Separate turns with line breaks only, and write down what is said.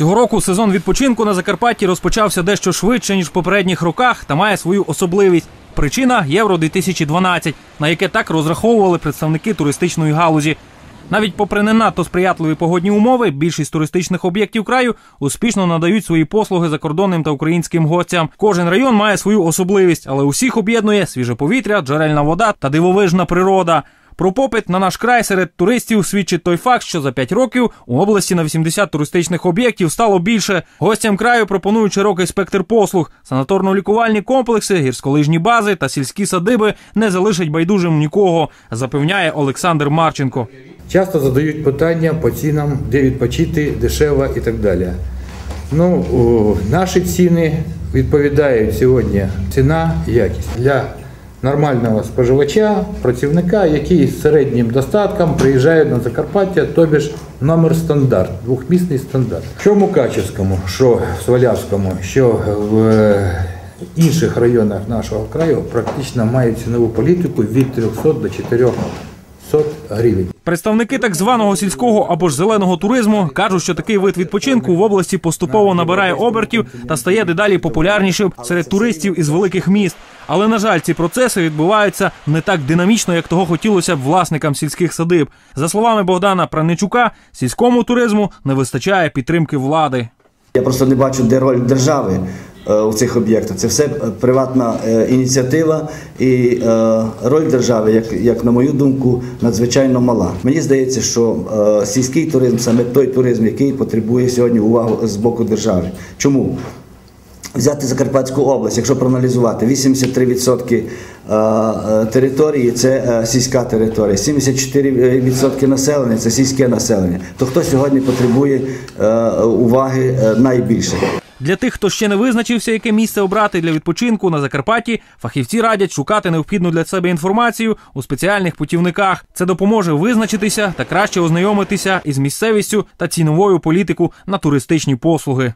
Цього року сезон відпочинку на Закарпатті розпочався дещо швидше ніж в попередніх роках та має свою особливість. Причина Євро 2012 на яке так розраховували представники туристичної галузі. Навіть попри не надто сприятливі погодні умови, більшість туристичних об'єктів краю успішно надають свої послуги закордонним та українським гостям. Кожен район має свою особливість, але усіх об'єднує свіже повітря, джерельна вода та дивовижна природа. Про попит на наш край серед туристів свідчить той факт, що за 5 років у області на 80 туристичних об'єктів стало більше. Гостям краю пропонують широкий спектр послуг. Санаторно-лікувальні комплекси, гірськолижні бази та сільські садиби не залишать байдужим нікого, запевняє Олександр Марченко.
Часто задають питання по цінам, де відпочити, дешево і так далі. Ну, наші ціни відповідають сьогодні ціна і якість для нормального споживача, працівника, який з середнім достатком приїжджає на Закарпаття, тобі ж номер стандарт, двохмісний стандарт. Що в Мукачевському, що в Свалявському, що в е, інших районах нашого краю практично мають цінову політику від 300 до 400 гривень.
Представники так званого сільського або ж зеленого туризму кажуть, що такий вид відпочинку в області поступово набирає обертів та стає дедалі популярнішим серед туристів із великих міст. Але на жаль, ці процеси відбуваються не так динамічно, як того хотілося б власникам сільських садиб. За словами Богдана Праничука, сільському туризму не вистачає підтримки влади.
Я просто не бачу, де роль держави е, у цих об'єктах. Це все приватна е, ініціатива, і е, роль держави, як, як на мою думку, надзвичайно мала. Мені здається, що сільський туризм саме той туризм, який потребує сьогодні уваги з боку держави. Чому? Взяти Закарпатську область, якщо проаналізувати, 83% е, е, території це е, сільська територія, 74% населення це сільське населення. То хто сьогодні потребує уваги найбільше?
Для тих, хто ще не визначився, яке місце обрати для відпочинку на Закарпатті, фахівці радять шукати необхідну для себе інформацію у спеціальних путівниках. Це допоможе визначитися та краще ознайомитися із місцевістю та ціновою політику на туристичні послуги.